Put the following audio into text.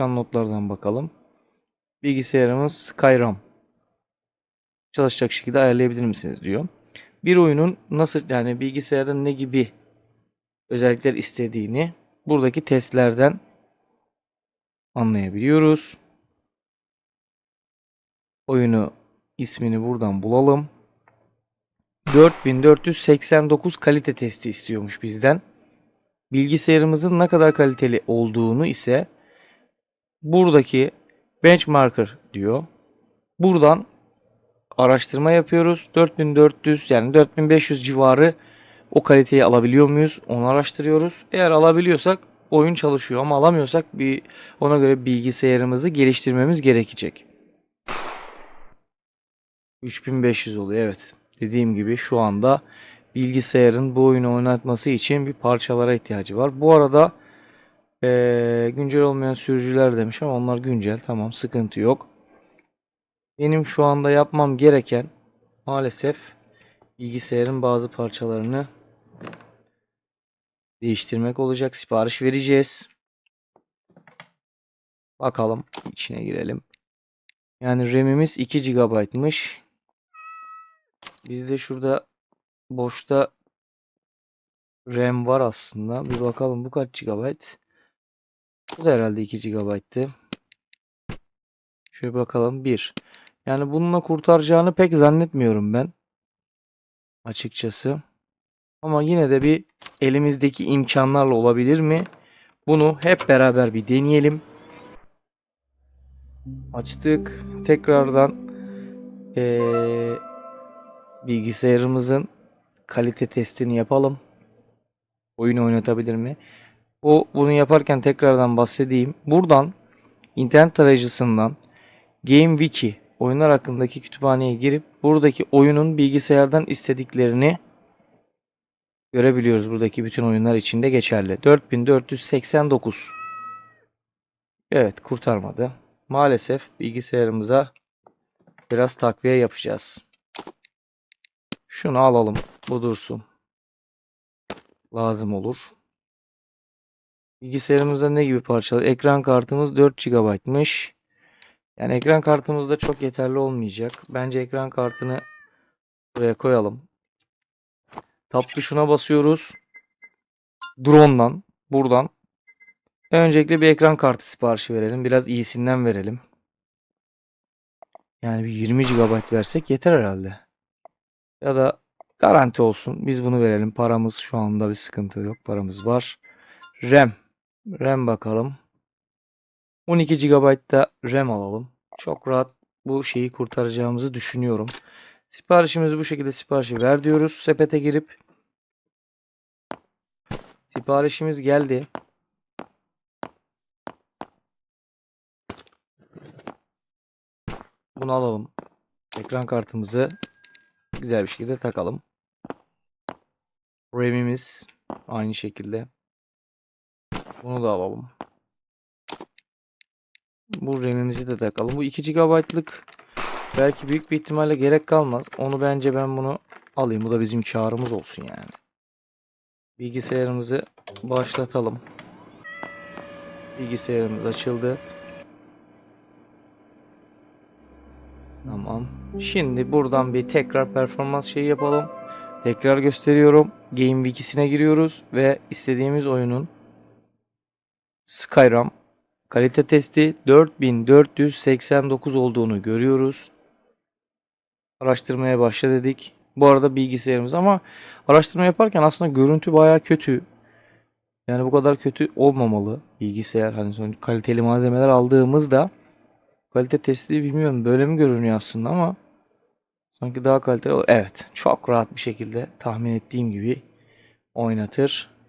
çıkan notlardan bakalım. Bilgisayarımız Skyrim. Çalışacak şekilde ayarlayabilir misiniz diyor. Bir oyunun nasıl yani bilgisayarda ne gibi özellikler istediğini buradaki testlerden anlayabiliyoruz. Oyunu ismini buradan bulalım. 4489 kalite testi istiyormuş bizden. Bilgisayarımızın ne kadar kaliteli olduğunu ise buradaki benchmarker diyor. Buradan araştırma yapıyoruz. 4400 yani 4500 civarı o kaliteyi alabiliyor muyuz? Onu araştırıyoruz. Eğer alabiliyorsak oyun çalışıyor ama alamıyorsak bir ona göre bilgisayarımızı geliştirmemiz gerekecek. 3500 oluyor evet. Dediğim gibi şu anda bilgisayarın bu oyunu oynatması için bir parçalara ihtiyacı var. Bu arada eee, güncel olmayan sürücüler demiş ama onlar güncel. Tamam sıkıntı yok. Benim şu anda yapmam gereken maalesef bilgisayarın bazı parçalarını değiştirmek olacak. Sipariş vereceğiz. Bakalım içine girelim. Yani RAM'imiz 2 GB'mış. Bizde şurada boşta RAM var aslında. Bir bakalım bu kaç GB? Bu da herhalde 2 GB'tı. Şöyle bakalım 1. Yani bununla kurtaracağını pek zannetmiyorum ben. Açıkçası. Ama yine de bir elimizdeki imkanlarla olabilir mi? Bunu hep beraber bir deneyelim. Açtık. Tekrardan eee, bilgisayarımızın kalite testini yapalım. Oyun oynatabilir mi? O bunu yaparken tekrardan bahsedeyim. Buradan internet tarayıcısından GameWiki oyunlar hakkındaki kütüphaneye girip buradaki oyunun bilgisayardan istediklerini görebiliyoruz. Buradaki bütün oyunlar için de geçerli. 4489. Evet kurtarmadı. Maalesef bilgisayarımıza biraz takviye yapacağız. Şunu alalım. Bu dursun. Lazım olur. Bilgisayarımızda ne gibi parçalar? Ekran kartımız 4 GB'mış. Yani ekran kartımız da çok yeterli olmayacak. Bence ekran kartını buraya koyalım. Tab tuşuna basıyoruz. Drone'dan buradan. Öncelikle bir ekran kartı siparişi verelim. Biraz iyisinden verelim. Yani bir 20 GB versek yeter herhalde. Ya da garanti olsun. Biz bunu verelim. Paramız şu anda bir sıkıntı yok. Paramız var. RAM. RAM bakalım. 12 GB da RAM alalım. Çok rahat bu şeyi kurtaracağımızı düşünüyorum. Siparişimizi bu şekilde siparişi ver diyoruz. Sepete girip siparişimiz geldi. Bunu alalım. Ekran kartımızı güzel bir şekilde takalım. RAM'imiz aynı şekilde. Bunu da alalım. Bu RAM'imizi de takalım. Bu 2 GB'lık belki büyük bir ihtimalle gerek kalmaz. Onu bence ben bunu alayım. Bu da bizim karımız olsun yani. Bilgisayarımızı başlatalım. Bilgisayarımız açıldı. Tamam. Şimdi buradan bir tekrar performans şeyi yapalım. Tekrar gösteriyorum. Game Wiki'sine giriyoruz ve istediğimiz oyunun Skyrim kalite testi 4489 olduğunu görüyoruz. Araştırmaya başla dedik. Bu arada bilgisayarımız ama araştırma yaparken aslında görüntü baya kötü. Yani bu kadar kötü olmamalı bilgisayar. Hani son kaliteli malzemeler aldığımızda kalite testi bilmiyorum böyle mi görünüyor aslında ama sanki daha kaliteli. Evet çok rahat bir şekilde tahmin ettiğim gibi oynatır.